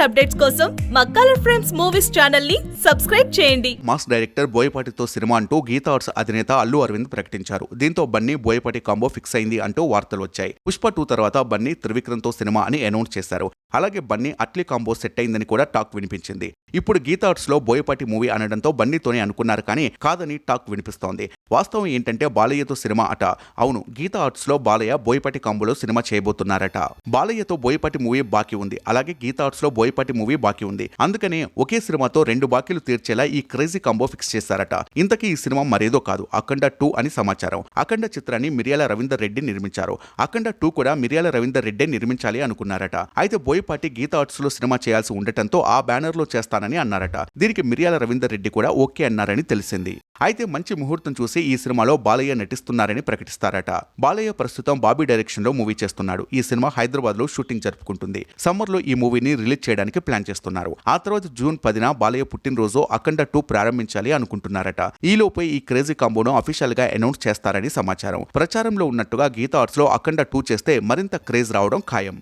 Latest updates కోసం మా colour frames movies ఛానల్ని సబ్స్క్రైబ్ చేయండి. మాస్ డైరెక్టర్ బోయపాటితో సినిమా అంటూ గీతా ఆర్ట్స్ అధినేత అల్లు అరవింద్ ప్రకటించారు. దీంతో బన్నీ బోయపాటి కాంబో ఫిక్స్ అయింది అంటూ వార్తలు వచ్చాయి. పుష్ప టూ తర్వాత బన్నీ త్రివిక్రమ్తో సినిమా అని అనౌన్స్ చేశారు. అలాగే బన్నీ అట్లీ కాంబో సెట్ అయిందని కూడా టాక్ వినిపించింది. ఇప్పుడు గీతా ఆర్ట్స్లో బోయపాటి మూవీ అనడంతో బన్నీతోనే అనుకున్నారు కానీ కాదని టాక్ వినిపిస్తోంది. వాస్తవం ఏంటంటే బాలయ్యతో సినిమా అట. అవును గీతా ఆర్ట్స్లో బాలయ్య బోయపాటి కాంబోలో సినిమా చేయబోతున్నారట. బాలయ్యతో బోయపాటి మూవీ బాకీ ఉంది. అలాగే గీతా ఆర్ట్స్లో బోయపాటి మూవీ బాకీ ఉంది. అందుకనే ఒకే సినిమాతో రెండు బాకీలు తీర్చేలా ఈ క్రేజీ కాంబో ఫిక్స్ చేశారట. ఇంతకీ ఈ సినిమా మరేదో కాదు. అఖండ టూ అని సమాచారం. అఖండ చిత్రాన్ని మిర్యాల రవీందర్ రెడ్డి నిర్మించారు. అఖండ టూ కూడా మిర్యాల రవీందర్ రెడ్డే నిర్మించాలి అనుకున్నారట. అయితే బోయపాటి గీతా ఆర్ట్స్లో సినిమా చేయాల్సి ఉండటంతో ఆ బ్యానర్లో చేస్తానని అన్నారట. దీనికి మిర్యాల రవీందర్ రెడ్డి కూడా ఓకే అన్నారని తెలిసింది. అయితే మంచి ముహూర్తం చూసి ఈ సినిమాలో బాలయ్య నటిస్తున్నారని ప్రకటిస్తారట. బాలయ్య ప్రస్తుతం బాబీ డైరెక్షన్లో మూవీ చేస్తున్నాడు. ఈ సినిమా హైదరాబాద్లో షూటింగ్ జరుపుకుంటుంది. సమ్మర్లో ఈ మూవీని రిలీజ్ చేయడానికి ప్లాన్ చేస్తున్నారు. ఆ తర్వాత జూన్ పదిన బాలయ్య పుట్టినరోజు అఖండ టూ ప్రారంభించాలి అనుకుంటున్నారట. ఈలోపై ఈ క్రేజీ కాంబోను అఫీషియల్గా అనౌన్స్ చేస్తారని సమాచారం. ప్రచారంలో ఉన్నట్టుగా గీతా ఆర్ట్స్లో అఖండ టూ చేస్తే మరింత క్రేజ్ రావడం ఖాయం.